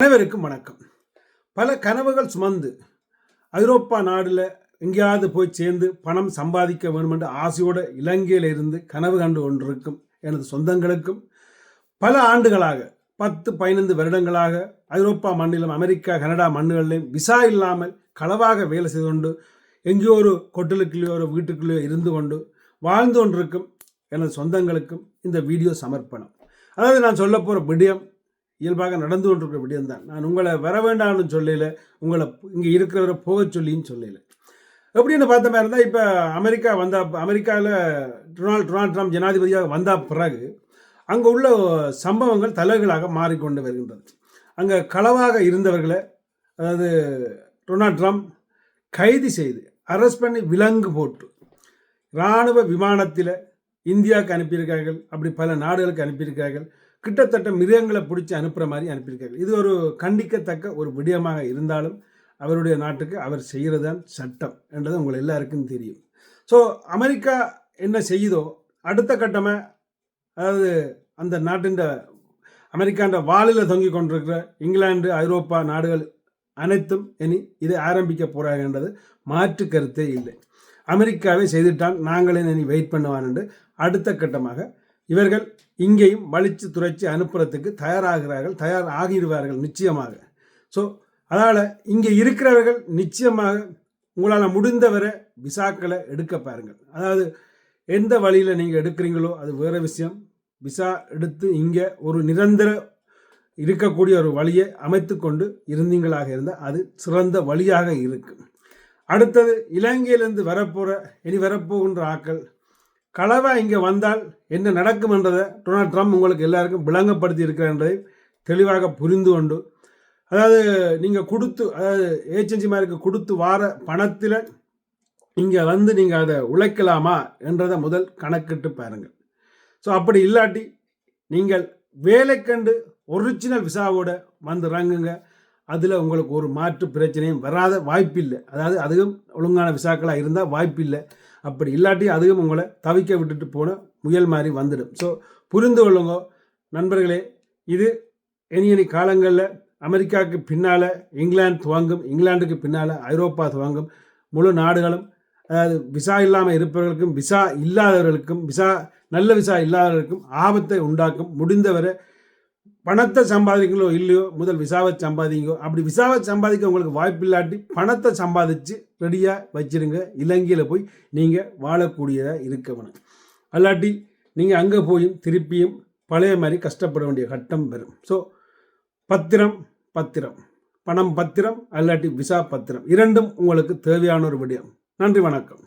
அனைவருக்கும் வணக்கம். பல கனவுகள் சுமந்து ஐரோப்பா நாடில் எங்கேயாவது போய் சேர்ந்து பணம் சம்பாதிக்க வேண்டும் என்று ஆசையோடு இலங்கையில் இருந்து கனவு கண்டு கொண்டிருக்கும் எனது சொந்தங்களுக்கும் பல ஆண்டுகளாக பத்து பதினைந்து வருடங்களாக ஐரோப்பா மண்ணிலும் அமெரிக்கா கனடா மண்ணுகளிலும் விசா இல்லாமல் களவாக வேலை செய்து கொண்டு எங்கேயோ ஒரு கொட்டலுக்குள்ளேயோ ஒரு வீட்டுக்குள்ளேயோ இருந்து கொண்டு வாழ்ந்து கொண்டிருக்கும் எனது சொந்தங்களுக்கும் இந்த வீடியோ சமர்ப்பணம். அதாவது நான் சொல்ல போகிற விடயம் இயல்பாக நடந்து கொண்டிருக்கிற விடயம் தான் நான் உங்களை வர வேண்டாம்னு சொல்லல உங்களை இங்கே இருக்கிறவரை போக சொல்லின்னு சொல்லல. எப்படின்னு பார்த்த மாதிரி இருந்தால் இப்போ அமெரிக்கா வந்த அமெரிக்காவில் டொனால்ட் டொனால்ட் ட்ரம்ப் ஜனாதிபதியாக வந்த பிறகு அங்கே உள்ள சம்பவங்கள் தலைகளாக மாறிக்கொண்டு வருகின்றது. அங்கே களவாக இருந்தவர்களை அதாவது டொனால்ட் ட்ரம்ப் கைது செய்து அரெஸ்ட் பண்ணி விலங்கு போட்டு இராணுவ விமானத்தில் இந்தியாவுக்கு அனுப்பியிருக்கார்கள் அப்படி பல நாடுகளுக்கு அனுப்பியிருக்கார்கள் கிட்டத்தட்ட மிருகங்களை பிடிச்சி அனுப்புகிற மாதிரி அனுப்பியிருக்காரு இது ஒரு கண்டிக்கத்தக்க ஒரு விடயமாக இருந்தாலும் அவருடைய நாட்டுக்கு அவர் செய்கிறது தான் சட்டம் என்றது உங்களை எல்லாருக்கும் தெரியும். ஸோ அமெரிக்கா என்ன செய்யுதோ அடுத்த கட்டமாக அதாவது அந்த நாட்டின் அமெரிக்காண்ட வாளில் தொங்கிக் கொண்டிருக்கிற இங்கிலாந்து ஐரோப்பா நாடுகள் அனைத்தும் இனி இதை ஆரம்பிக்க போகிறாங்கன்றது மாற்று கருத்தே இல்லை. அமெரிக்காவை செய்துட்டான் நாங்களே இனி வெயிட் பண்ணுவான் என்று அடுத்த கட்டமாக இவர்கள் இங்கேயும் வலிச்சு துரைச்சி அனுப்புறதுக்கு தயாராகிறார்கள் தயார் ஆகிடுவார்கள் நிச்சயமாக. ஸோ அதனால் இங்கே இருக்கிறவர்கள் நிச்சயமாக உங்களால் முடிந்தவரை விசாக்களை எடுக்க பாருங்கள். அதாவது எந்த வழியில் நீங்கள் எடுக்கிறீங்களோ அது வேறு விஷயம். விசா எடுத்து இங்கே ஒரு நிரந்தர இருக்கக்கூடிய ஒரு வழியை அமைத்து கொண்டு இருந்தீங்களாக இருந்தால் அது சிறந்த வழியாக இருக்கும். அடுத்தது இலங்கையிலிருந்து வரப்போகிற இனி வரப்போகின்ற ஆக்கள் கலவை இங்கே வந்தால் என்ன நடக்கும் என்றதை டொனால்ட் ட்ரம்ப் உங்களுக்கு எல்லாருக்கும் விளங்கப்படுத்தி இருக்கிறன்றதை தெளிவாக புரிந்து கொண்டு அதாவது நீங்கள் கொடுத்து அதாவது ஏஜென்சி மாதிரி கொடுத்து வார பணத்தில் இங்கே வந்து நீங்கள் அதை உழைக்கலாமா என்றதை முதல் கணக்கிட்டு பாருங்கள். ஸோ அப்படி இல்லாட்டி நீங்கள் வேலை கண்டு ஒரிஜினல் விசாவோட வந்து இறங்குங்க. அதில் உங்களுக்கு ஒரு மாற்று பிரச்சனையும் வராத வாய்ப்பில்லை. அதாவது அதுவும் ஒழுங்கான விசாக்களாக இருந்தால் வாய்ப்பில்லை. அப்படி இல்லாட்டி அதுவும் உங்களை தவிக்க விட்டுட்டு போன முயல் மாதிரி வந்துடும். ஸோ புரிந்து கொள்ளுங்க நண்பர்களே இது இனி இனி காலங்களில் அமெரிக்காவுக்கு பின்னால் இங்கிலாந்து துவங்கும் இங்கிலாந்துக்கு பின்னால் ஐரோப்பா துவங்கும். முழு நாடுகளும் அதாவது விசா இல்லாமல் இருப்பவர்களுக்கும் விசா இல்லாதவர்களுக்கும் விசா நல்ல விசா இல்லாதவர்களுக்கும் ஆபத்தை உண்டாக்கும். முடிந்தவரை பணத்தை சம்பாதிக்கலோ இல்லையோ முதல் விசாவை சம்பாதிங்கோ அப்படி விசாவை சம்பாதிக்க உங்களுக்கு வாய்ப்பு இல்லாட்டி பணத்தை சம்பாதிச்சு ரெடியாக வச்சிருங்க. இலங்கையில் போய் நீங்கள் வாழக்கூடியதாக இருக்க அல்லாட்டி நீங்கள் அங்கே போயும் திருப்பியும் பழைய மாதிரி கஷ்டப்பட வேண்டிய கட்டம் வரும். ஸோ பத்திரம் பத்திரம். பணம் பத்திரம் அல்லாட்டி விசா பத்திரம். இரண்டும் உங்களுக்கு தேவையான ஒரு விடயம். நன்றி வணக்கம்.